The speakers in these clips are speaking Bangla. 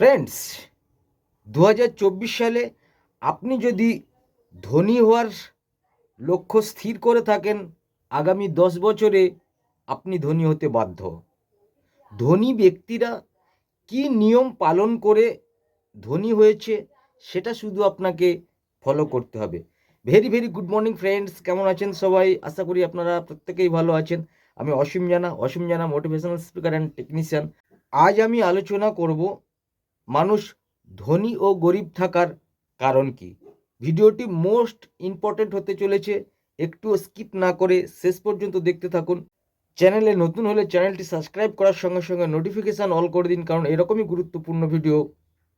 ফ্রেন্ডস দু হাজার চব্বিশ সালে আপনি যদি ধনী হওয়ার লক্ষ্য স্থির করে থাকেন, আগামী দশ বছরে আপনি ধনী হতে বাধ্য। ধনী ব্যক্তিরা কি নিয়ম পালন করে ধনী হয়েছে, সেটা শুধু আপনাকে ফলো করতে হবে। Very very good morning friends কেমন আছেন সবাই? আশা করি আপনারা প্রত্যেকেই ভালো আছেন। আমি অসীম জানা অসীম জানা মোটিভেশনাল স্পিকার অ্যান্ড টেকনিশিয়ান আজ আমি আলোচনা করব মানুষ ধনী ও গরিব থাকার কারণ কি? ভিডিওটি মোস্ট ইম্পর্টেন্ট হতে চলেছে। একটু স্কিপ না করে শেষ পর্যন্ত দেখতে থাকুন। চ্যানেলে নতুন হলে চ্যানেলটি সাবস্ক্রাইব করার সঙ্গে সঙ্গে নোটিফিকেশান অল করে দিন, কারণ এরকমই গুরুত্বপূর্ণ ভিডিও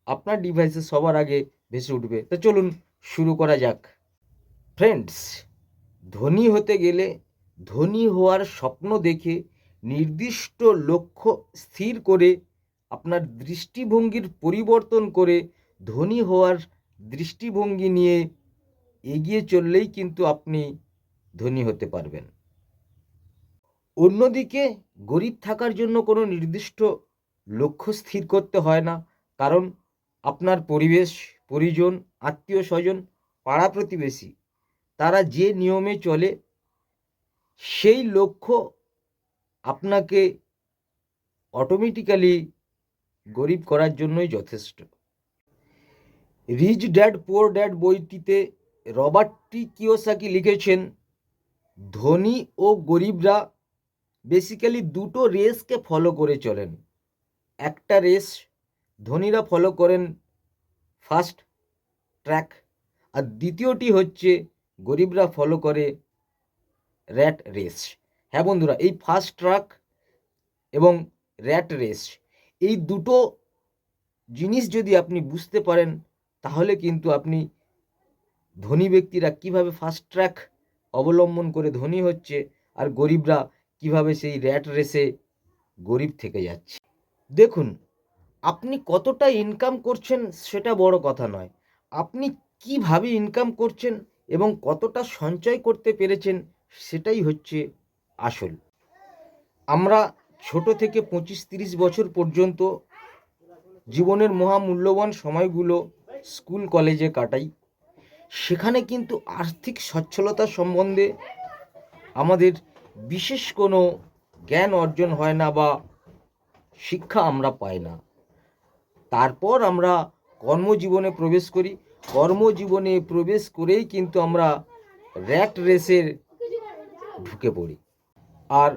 আপনার ডিভাইসে সবার আগে ভেসে উঠবে। তো চলুন শুরু করা যাক। ফ্রেন্ডস, ধনী হতে গেলে ধনী হওয়ার স্বপ্ন দেখে নির্দিষ্ট লক্ষ্য স্থির করে আপনার দৃষ্টিভঙ্গির পরিবর্তন করে ধনী হওয়ার দৃষ্টিভঙ্গি নিয়ে এগিয়ে চললেই কিন্তু আপনি ধনী হতে পারবেন। অন্যদিকে গরিব থাকার জন্য কোনো নির্দিষ্ট লক্ষ্য স্থির করতে হয় না, কারণ আপনার পরিবেশ, পরিজন, আত্মীয় স্বজন, পাড়া প্রতিবেশী, তারা যে নিয়মে চলে সেই লক্ষ্য আপনাকে অটোমেটিক্যালি গরিব করার জন্যই যথেষ্ট। রিচ ড্যাড পোর ড্যাড বইটিতে রবার্ট টি কিওসাকি লিখেছেন, ধনী ও গরিবরা বেসিক্যালি দুটো রেসকে ফলো করে চলেন। একটা রেস ধনীরা ফলো করেন ফার্স্ট ট্র্যাক আর দ্বিতীয়টি হচ্ছে গরিবরা ফলো করে র্যাট রেস হ্যাঁ বন্ধুরা, এই ফার্স্ট ট্রাক এবং র্যাট রেস এই দুটো জিনিস যদি আপনি বুঝতে পারেন, তাহলে কিন্তু আপনি ধনী ব্যক্তিরা কীভাবে ফার্স্ট ট্র্যাক অবলম্বন করে ধনী হচ্ছে আর গরিবরা কীভাবে সেই র্যাট রেসে গরিব থেকে যাচ্ছে। দেখুন, আপনি কতটা ইনকাম করছেন সেটা বড় কথা নয়। আপনি কীভাবে ইনকাম করছেন এবং কতটা সঞ্চয় করতে পেরেছেন সেটাই হচ্ছে আসল। আমরা ছোট থেকে পঁচিশ তিরিশ বছর পর্যন্ত জীবনের মহামূল্যবান সময়গুলো স্কুল, কলেজে কাটাই। সেখানে কিন্তু আর্থিক সচ্ছলতা সম্বন্ধে আমাদের বিশেষ কোনো জ্ঞান অর্জন হয় না বা শিক্ষা আমরা পাই না। তারপর আমরা কর্মজীবনে প্রবেশ করি। কর্মজীবনে প্রবেশ করেই কিন্তু আমরা র্যাট রেসের ঢুকে পড়ি। আর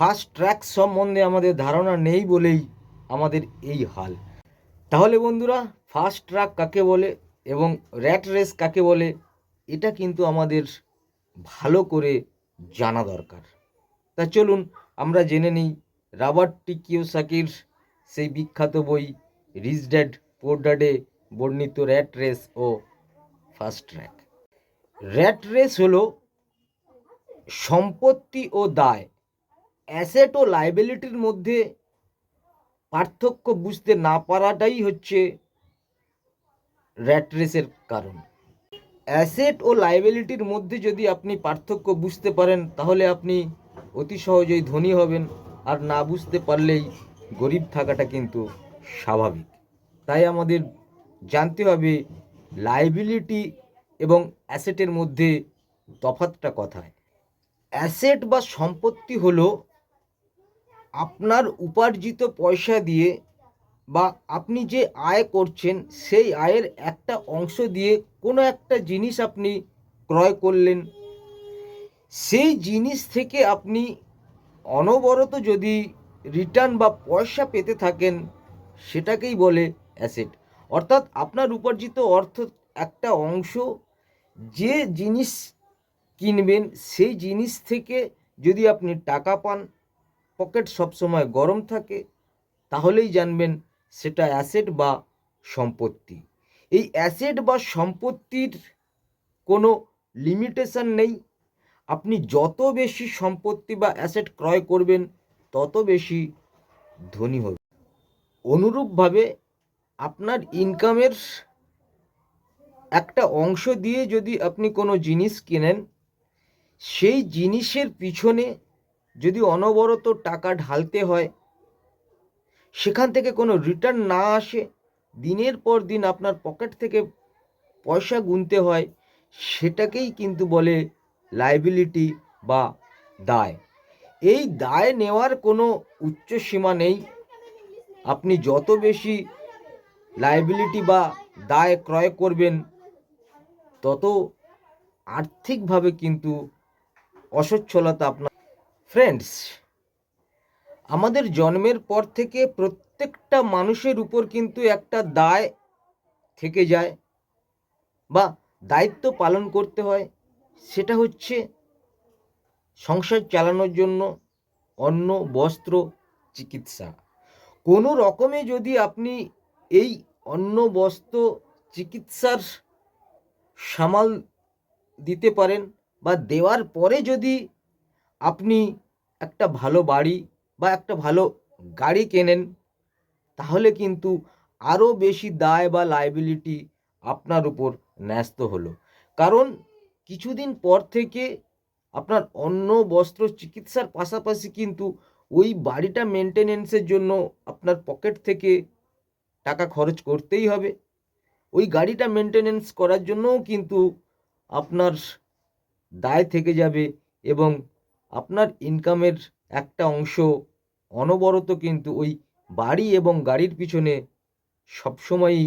ফার্স্ট ট্র্যাক সম্বন্ধে আমাদের ধারণা নেই বলেই আমাদের এই হাল। তাহলে বন্ধুরা ফার্স্ট ট্র্যাক কাকে বলে এবং র্যাট রেস কাকে বলে, এটা কিন্তু আমাদের ভালো করে জানা দরকার। তা চলুন, আমরা জেনে নিই রাবার্ট টি কিওসাকির সেই বিখ্যাত বই রিচ ড্যাড পোর ড্যাডে বর্ণিত র্যাট রেস ও ফার্স্ট ট্র্যাক র্যাট রেস হলো সম্পত্তি ও দায়। অ্যাসেট ও লাইবিলিটির মধ্যে পার্থক্য বুঝতে না পারাটাই হচ্ছে র্যাট রেসের কারণ। অ্যাসেট ও লাইবিলিটির মধ্যে যদি আপনি পার্থক্য বুঝতে পারেন, তাহলে আপনি অতি সহজেই ধনী হবেন। আর না বুঝতে পারলেই গরিব থাকাটা কিন্তু স্বাভাবিক। তাই আমাদের জানতে হবে লাইবিলিটি এবং অ্যাসেটের মধ্যে তফাতটা কথায়? অ্যাসেট বা সম্পত্তি হলো আপনার উপার্জিত পয়সা দিয়ে বা আপনি যে আয় করছেন, সেই আয়ের একটা অংশ দিয়ে কোনো একটা জিনিস আপনি ক্রয় করলেন। সেই জিনিস থেকে আপনি অনবরত যদি রিটার্ন বা পয়সা পেতে থাকেন, সেটাকেই বলে অ্যাসেট অর্থাৎ আপনার উপার্জিত অর্থ একটা অংশ যে জিনিস কিনবেন, সেই জিনিস থেকে যদি আপনি টাকা পান পকেট সবসময় গরম থাকে, তাহলেই জানবেন সেটা অ্যাসেট বা সম্পত্তি। এই অ্যাসেট বা সম্পত্তির কোনো লিমিটেশন নেই। আপনি যত বেশি সম্পত্তি বা অ্যাসেট ক্রয় করবেন, তত বেশি ধনী হবে অনুরূপভাবে আপনার ইনকামের একটা অংশ দিয়ে যদি আপনি কোনো জিনিস কেনেন, সেই জিনিসের পিছনে যদি অনবরত টাকা ঢালতে হয়, সেখান থেকে কোনো রিটার্ন না আসে, দিনের পর দিন আপনার পকেট থেকে পয়সা গুনতে হয়, সেটাকেই কিন্তু বলে লাইবিলিটি বা দায়। এই দায় নেওয়ার কোনো উচ্চ সীমা নেই। আপনি যত বেশি লাইবিলিটি বা দায় ক্রয় করবেন, তত আর্থিকভাবে কিন্তু অসচ্ছলতা আপনার ফ্রেন্ডস আমাদের জন্মের পর থেকে প্রত্যেকটা মানুষের উপর কিন্তু একটা দায় থেকে যায় বা দায়িত্ব পালন করতে হয়। সেটা হচ্ছে সংসার চালানোর জন্য অন্ন, বস্ত্র, চিকিৎসা। কোনো রকমে যদি আপনি এই অন্ন, বস্ত্র, চিকিৎসার সামাল দিতে পারেন বা দেওয়ার পরে যদি আপনি একটা ভালো বাড়ি বা একটা ভালো গাড়ি কেনেন, তাহলে কিন্তু আরও বেশি দায় বা লাইবিলিটি আপনার উপর ন্যস্ত হলো। কারণ কিছুদিন পর থেকে আপনার অন্য বস্ত্র চিকিৎসার পাশাপাশি কিন্তু ওই বাড়িটা মেনটেনেন্সের জন্য আপনার পকেট থেকে টাকা খরচ করতেই হবে। ওই গাড়িটা মেনটেনেন্স করার জন্যও কিন্তু আপনার দায় থেকে যাবে এবং আপনার ইনকামের একটা অংশ অনবরত কিন্তু ওই বাড়ি এবং গাড়ির পিছনে সবসময়ই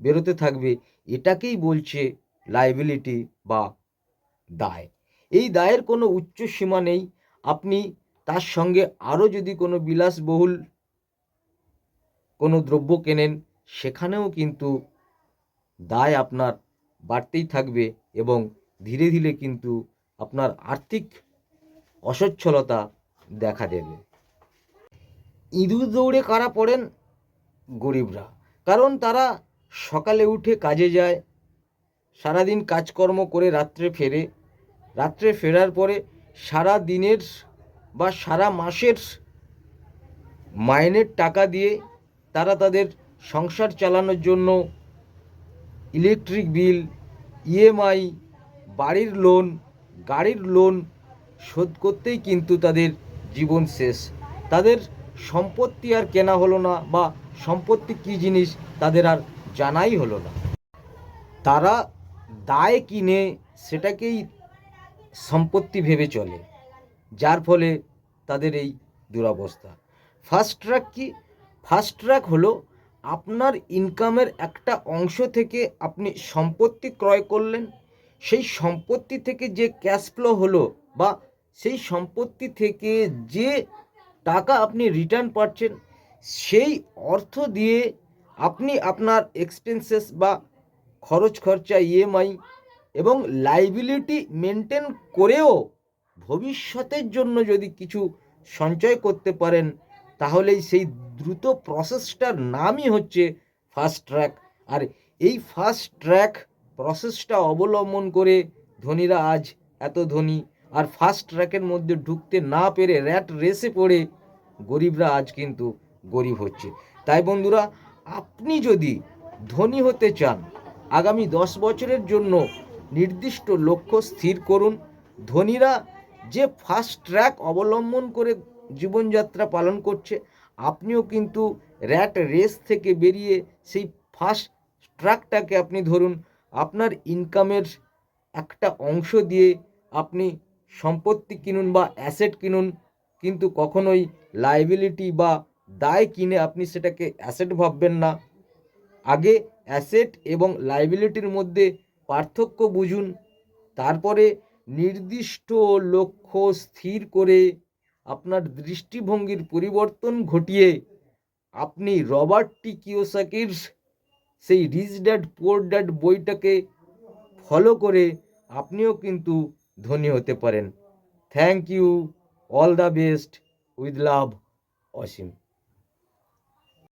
বেরোতে থাকবে, এটাকেই বলছে লাইবিলিটি বা দায়। এই দায়ের কোনো উচ্চ সীমা নেই, আপনি তার সঙ্গে আরও যদি কোনো বিলাসবহুল কোনো দ্রব্য কেনেন, সেখানেও কিন্তু দায় আপনার বাড়তেই থাকবে এবং ধীরে ধীরে কিন্তু আপনার আর্থিক অসচ্ছলতা দেখা দেবে। ইঁদুর দৌড়ে কারা পড়েন? গরিবরা। কারণ তারা সকালে উঠে কাজে যায়, সারাদিন কাজকর্ম করে রাত্রে ফেরে। রাত্রে ফেরার পরে সারা দিনের বা সারা মাসের মাইনের টাকা দিয়ে তারা তাদের সংসার চালানোর জন্য ইলেকট্রিক বিল, ইএমআই, বাড়ির লোন, গাড়ির লোন শোধ করতেই কিন্তু তাদের জীবন শেষ। তাদের সম্পত্তি আর কেনা হলো না বা সম্পত্তি কী জিনিস তাদের আর জানাই হলো না। তারা দায় কিনে সেটাকেই সম্পত্তি ভেবে চলে, যার ফলে তাদের এই দুরবস্থা। ফার্স্ট ট্র্যাক কি? ফার্স্ট ট্র্যাক হলো আপনার ইনকামের একটা অংশ থেকে আপনি সম্পত্তি ক্রয় করলেন। সেই সম্পত্তি থেকে যে ক্যাশ ফ্লো হলো বা সেই সম্পত্তি থেকে যে টাকা আপনি রিটার্ন পাচ্ছেন, সেই অর্থ দিয়ে আপনি আপনার এক্সপেন্সেস বা খরচ খরচা ইএমআই এবং লাইবিলিটি মেনটেন করেও ভবিষ্যতের জন্য যদি কিছু সঞ্চয় করতে পারেন, তাহলেই সেই দ্রুত প্রসেসটার নামই হচ্ছে ফাস্ট ট্র্যাক আর এই ফাস্ট ট্র্যাক প্রসেসটা অবলম্বন করে ধনীরা আজ এত ধনী। আর ফাস্ট ট্র্যাকের মধ্যে ঢুকতে না পেরে র্যাট রেসে পড়ে গরিবরা আজ কিন্তু গরিব হচ্ছে। তাই বন্ধুরা, আপনি যদি ধনী হতে চান, আগামী দশ বছরের জন্য নির্দিষ্ট লক্ষ্য স্থির করুন। ধনীরা যে ফাস্ট ট্র্যাক অবলম্বন করে জীবনযাত্রা পালন করছে, আপনিও কিন্তু র্যাট রেস থেকে বেরিয়ে সেই ফাস্ট ট্র্যাকটাকে আপনি ধরুন, আপনার ইনকামের একটা অংশ দিয়ে আপনি সম্পত্তি কিনুন বা অ্যাসেট কিনুন, কিন্তু কখনোই লাইবিলিটি বা দায় কিনে আপনি সেটাকে অ্যাসেট ভাববেন না। আগে অ্যাসেট এবং লাইবিলিটির মধ্যে পার্থক্য বুঝুন, তারপরে নির্দিষ্ট লক্ষ্য স্থির করে আপনার দৃষ্টিভঙ্গির পরিবর্তন ঘটিয়ে আপনি রবার্ট টি কিওসাকির সেই রিচ ড্যাড পোর ড্যাড বইটাকে ফলো করে, আপনিও কিন্তু ধনী হতে পারেন। Thank you all the best with love Asim